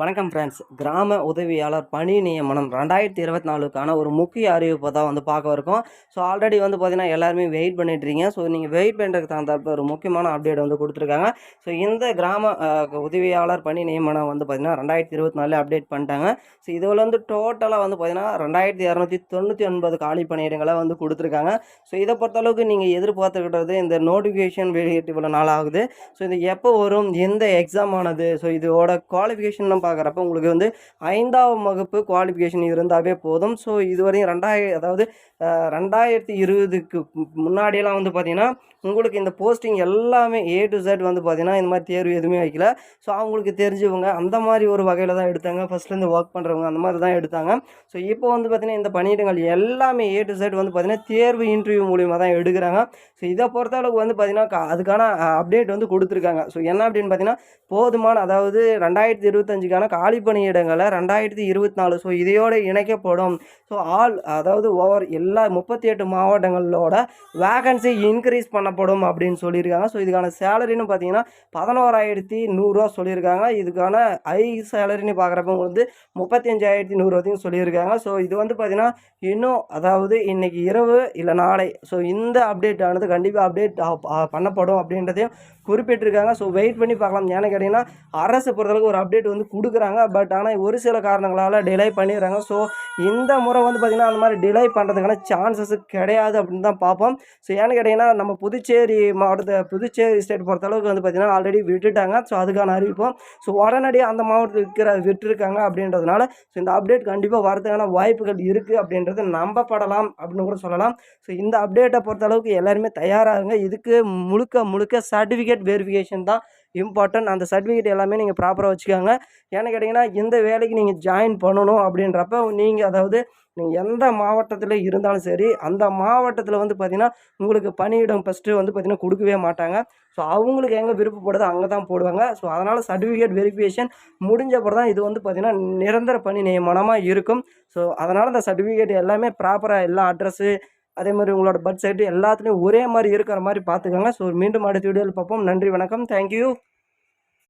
வணக்கம் ஃப்ரெண்ட்ஸ் கிராம உதவியாளர் பணி நியமனம் ரெண்டாயிரத்தி இருபத்தி நாலுக்கான ஒரு முக்கிய அறிவிப்பை தான் வந்து பார்க்க இருக்கோம் ஸோ ஆல்ரெடி வந்து பார்த்தீங்கன்னா எல்லாருமே வெயிட் பண்ணிட்டுருங்க ஸோ நீங்கள் வெயிட் பண்ணுறதுக்கு தகுந்தாற்ப ஒரு முக்கியமான அப்டேட் வந்து கொடுத்துருக்காங்க. ஸோ இந்த கிராம உதவியாளர் பணி நியமனம் வந்து பார்த்திங்கன்னா ரெண்டாயிரத்தி இருபத்தி நாலு அப்டேட் பண்ணிட்டாங்க. ஸோ இதில் வந்து டோட்டலாக வந்து பார்த்திங்கன்னா ரெண்டாயிரத்தி இரநூத்தி தொண்ணூற்றி ஒன்பது காலி பணியிடங்களை வந்து கொடுத்துருக்காங்க. ஸோ இதை பொறுத்தளவுக்கு நீங்கள் எதிர்பார்த்துக்கிட்டது இந்த நோட்டிஃபிகேஷன் வெளியிட்டு இவ்வளோ நாள் ஆகுது. ஸோ இது எப்போ வரும்? எந்த எக்ஸாம் ஆனது? ஸோ இதோட குவாலிஃபிகேஷன் பார்க்குறப்ப உங்களுக்கு வந்து ஐந்தாம் வகுப்பு குவாலிஃபிகேஷன் இருந்தாவே போதும். ஸோ இதுவரையும் ரெண்டாயிரம் அதாவது ரெண்டாயிரத்தி இருபதுக்கு முன்னாடியெல்லாம் வந்து பார்த்திங்கன்னா உங்களுக்கு இந்த போஸ்டிங் எல்லாமே ஏ டு ஜெட் வந்து பார்த்தீங்கன்னா இந்த மாதிரி தேர்வு எதுவுமே வைக்கல. ஸோ அவங்களுக்கு தெரிஞ்சவங்க அந்த மாதிரி ஒரு வகையில் தான் எடுத்தாங்க. ஃபஸ்ட்லேருந்து ஒர்க் பண்ணுறவங்க அந்த மாதிரி தான் எடுத்தாங்க. ஸோ இப்போ வந்து பார்த்திங்கன்னா இந்த பணியிடங்கள் எல்லாமே ஏ டு ஜெட் வந்து பார்த்தீங்கன்னா தேர்வு இன்டர்வியூ மூலியமாக தான் எடுக்கிறாங்க. ஸோ இதை பொறுத்தளவுக்கு வந்து பார்த்திங்கன்னா அதுக்கான அப்டேட் வந்து கொடுத்துருக்காங்க. ஸோ என்ன அப்படின்னு பார்த்தீங்கன்னா போதுமான அதாவது ரெண்டாயிரத்தி இருபத்தஞ்சுக்கு இருபத்தஞ்சுக்கான காலி பணியிடங்களை ரெண்டாயிரத்தி இருபத்தி நாலு ஸோ இதையோடு இணைக்கப்படும். ஸோ ஆல் அதாவது ஓவர் எல்லா முப்பத்தி எட்டு மாவட்டங்களோட வேகன்சி இன்க்ரீஸ் பண்ணப்படும் அப்படின்னு சொல்லியிருக்காங்க. ஸோ இதுக்கான சேலரின்னு பார்த்தீங்கன்னா பதினோராயிரத்தி நூறுரூவா சொல்லியிருக்காங்க. இதுக்கான ஐ சேலரின்னு பார்க்குறப்ப வந்து முப்பத்தி அஞ்சாயிரத்தி நூறுரூவாத்தையும் சொல்லியிருக்காங்க. ஸோ இது வந்து பார்த்தீங்கன்னா இன்னும் அதாவது இன்னைக்கு இரவு இல்லை நாளை. ஸோ இந்த அப்டேட் ஆனது கண்டிப்பாக அப்டேட் பண்ணப்படும் அப்படின்றதையும் குறிப்பிட்டிருக்காங்க. ஸோ வெயிட் பண்ணி பார்க்கலாம். ஏன்னு கேட்டிங்கன்னா அரசு பொறுத்தளவுக்கு ஒரு அப்டேட் வந்து கொடுக்குறாங்க. பட் ஆனால் ஒரு சில காரணங்களால் டிலே பண்ணிடுறாங்க. ஸோ இந்த முறை வந்து பார்த்திங்கன்னா அந்த மாதிரி டிலே பண்ணுறதுக்கான சான்சஸ் கிடையாது அப்படின்னு தான் பார்ப்போம். ஸோ ஏன்னு கேட்டிங்கன்னா நம்ம புதுச்சேரி மாவட்டத்தை புதுச்சேரி ஸ்டேட் பொறுத்தளவுக்கு வந்து பார்த்திங்கன்னா ஆல்ரெடி விட்டுட்டாங்க. ஸோ அதுக்கான அறிவிப்போம் ஸோ உடனடியாக அந்த மாவட்டத்தில் இருக்கிற விட்டுருக்காங்க அப்படின்றதுனால ஸோ இந்த அப்டேட் கண்டிப்பாக வரதுக்கான வாய்ப்புகள் இருக்குது அப்படின்றது நம்பப்படலாம் அப்படின்னு கூட சொல்லலாம். ஸோ இந்த அப்டேட்டை பொறுத்தளவுக்கு எல்லாருமே தயாராகுங்க இதுக்கு முழுக்க முழுக்க சர்டிஃபிகேட் வெரிஃபிகேஷன் தான் இம்பார்ட்டன்ட் அந்த சர்டிஃபிகேட் எல்லாமே நீங்கள் ப்ராப்பராக வச்சுக்கோங்க. ஏன்னு கேட்டிங்கன்னா இந்த வேலைக்கு நீங்கள் ஜாயின் பண்ணணும் அப்படின்றப்ப நீங்கள் அதாவது நீங்கள் எந்த மாவட்டத்தில் இருந்தாலும் சரி அந்த மாவட்டத்தில் வந்து பார்த்திங்கன்னா உங்களுக்கு பணியிடம் ஃபஸ்ட்டு வந்து பார்த்திங்கன்னா கொடுக்கவே மாட்டாங்க. ஸோ அவங்களுக்கு எங்கே விருப்பப்படுதோ அங்கே தான் போடுவாங்க. ஸோ அதனால் சர்டிஃபிகேட் வெரிஃபிகேஷன் முடிஞ்சப்பறம் தான் இது வந்து பார்த்திங்கன்னா நிரந்தர பணி நியமனமாக இருக்கும். ஸோ அதனால் இந்த சர்டிஃபிகேட் எல்லாமே ப்ராப்பராக எல்லா அட்ரஸ்ஸு அதே மாதிரி உங்களோட பர்த் சைட்டு எல்லாத்துலேயும் ஒரே மாதிரி இருக்கிற மாதிரி பார்த்துக்கோங்க. ஸோ மீண்டும் அடுத்த வீடியோவில் பார்ப்போம். நன்றி வணக்கம். தேங்க்யூ